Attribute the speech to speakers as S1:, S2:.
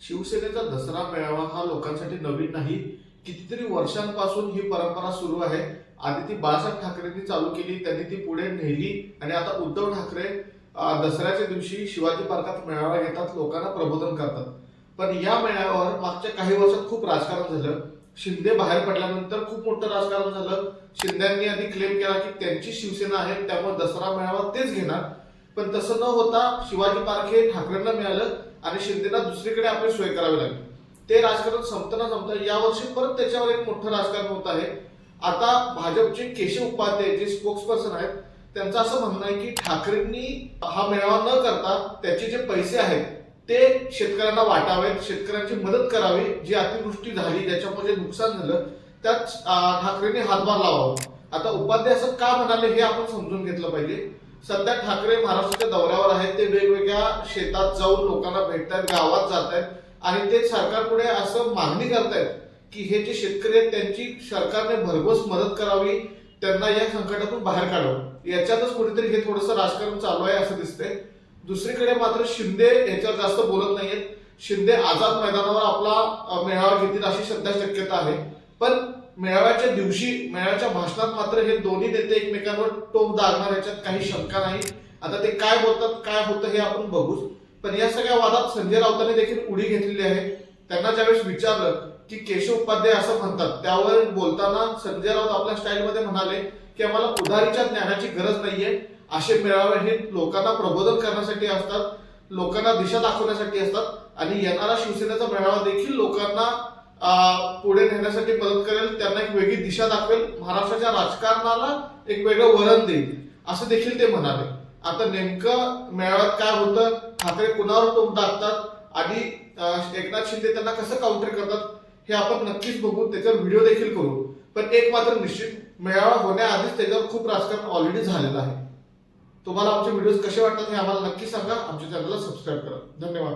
S1: शिवसेनेचा दसरा मेळावा हा लोकांसाठी नवीन नाही. कितीतरी वर्षांपासून ही परंपरा सुरू आहे. आधी ती बाळासाहेब ठाकरेंनी चालू केली त्यांनी ती पुढे नेली आणि आता उद्धव ठाकरे दसऱ्याच्या दिवशी शिवाजी पार्कात मेळावा घेतात लोकांना प्रबोधन करतात. पण या मेळाव्यावर मागच्या काही वर्षात खूप राजकारण झालं. शिंदे बाहेर पडल्यानंतर खूप मोठं राजकारण झालं. शिंद्यांनी आधी क्लेम केला की त्यांची शिवसेना आहे त्यामुळे दसरा मेळावा तेच घेणार. पण तसं न होता शिवाजी पार्क हे ठाकरेंना मिळालं. आणि शिंदेना दुसरीकडे आपली सोय करावी लागली. ते राजकारण संपताना संपता यावर्षी परत त्याच्यावर एक मोठं राजकारण होत आहे. आता भाजपचे केशव उपाध्याय जे स्पोक्स पर्सन आहेत त्यांचं असं म्हणणं आहे की ठाकरेंनी हा मेळावा न करता त्याचे जे पैसे आहेत ते शेतकऱ्यांना वाटावेत शेतकऱ्यांची मदत करावी जी अतिवृष्टी झाली ज्याच्यामुळे जे नुकसान झालं त्यात ठाकरेंनी हातभार लावावा. आता उपाध्याय असं का म्हणाले हे आपण समजून घेतलं पाहिजे. सध्या ठाकरे महाराष्ट्राच्या दौऱ्यावर आहेत. ते वेगवेगळ्या शेतात जाऊन लोकांना भेटतात गावात जात आहेत आणि ते सरकारपुढे असं मागणी करतायत की हे जे शेतकरी आहेत त्यांची सरकारने भरघोस मदत करावी त्यांना या संकटातून बाहेर काढावं. याच्यातच कुठेतरी हे थोडंसं राजकारण चालू आहे असं दिसतंय. दुसरीकडे मात्र शिंदे याच्यावर जास्त बोलत नाहीयेत. शिंदे आझाद मैदानावर आपला मेळावा घेतील अशी सध्या शक्यता आहे. पण मेळाव्याच्या दिवशी मेळाव्याच्या भाषणात मात्र हे दोन्ही नेते एकमेकांवर टोक दागणार याच्यात काही शंका नाही. आता ते काय बोलतात काय होतं हे आपण बघूच. पण या सगळ्या वादात संजय राऊतांनी देखील उडी घेतलेली आहे. त्यांना ज्यावेळेस विचारलं की केशव उपाध्याय असं म्हणतात त्यावर बोलताना संजय राऊत आपल्या स्टाईलमध्ये म्हणाले की आम्हाला उधारीच्या ज्ञानाची गरज नाहीये. असे मेळावे हे लोकांना प्रबोधन करण्यासाठी असतात लोकांना दिशा दाखवण्यासाठी असतात. आणि येणारा शिवसेनेचा मेळावा देखील लोकांना पुढे नेण्यासाठी मदत करेल. एक वेगळी दिशा दाखवेल. महाराष्ट्राच्या राजकारणाला एक वेगळं वरण देईल. असं देखील ते म्हणाले. आता नेमकं मेळाव्यात काय होतं? ठाकरे कुणावर टोक टाकतात आणि एकनाथ शिंदे त्यांना कसं काउंटर करतात? हे आपण नक्कीच बघू. त्याच्यावर व्हिडिओ देखील करू. पण एक मात्र निश्चित मेळावा होण्याआधीच त्याच्यावर खूप राजकारण ऑलरेडी झालेलं आहे. तुम्हाला आमचे व्हिडिओज कसे वाटतात हे आम्हाला नक्की सांगा. आमच्या चॅनलला सबस्क्राईब करा. धन्यवाद.